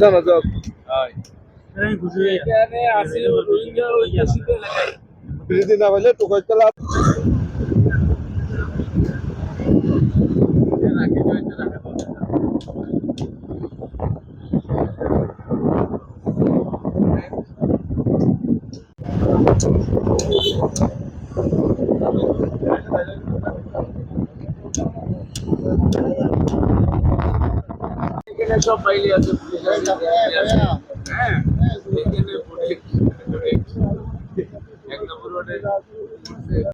জানা যাক বিরোধী না হইলে টোকাই খেলা এখানে সব বাইরে আছে হ্যাঁ এক নম্বর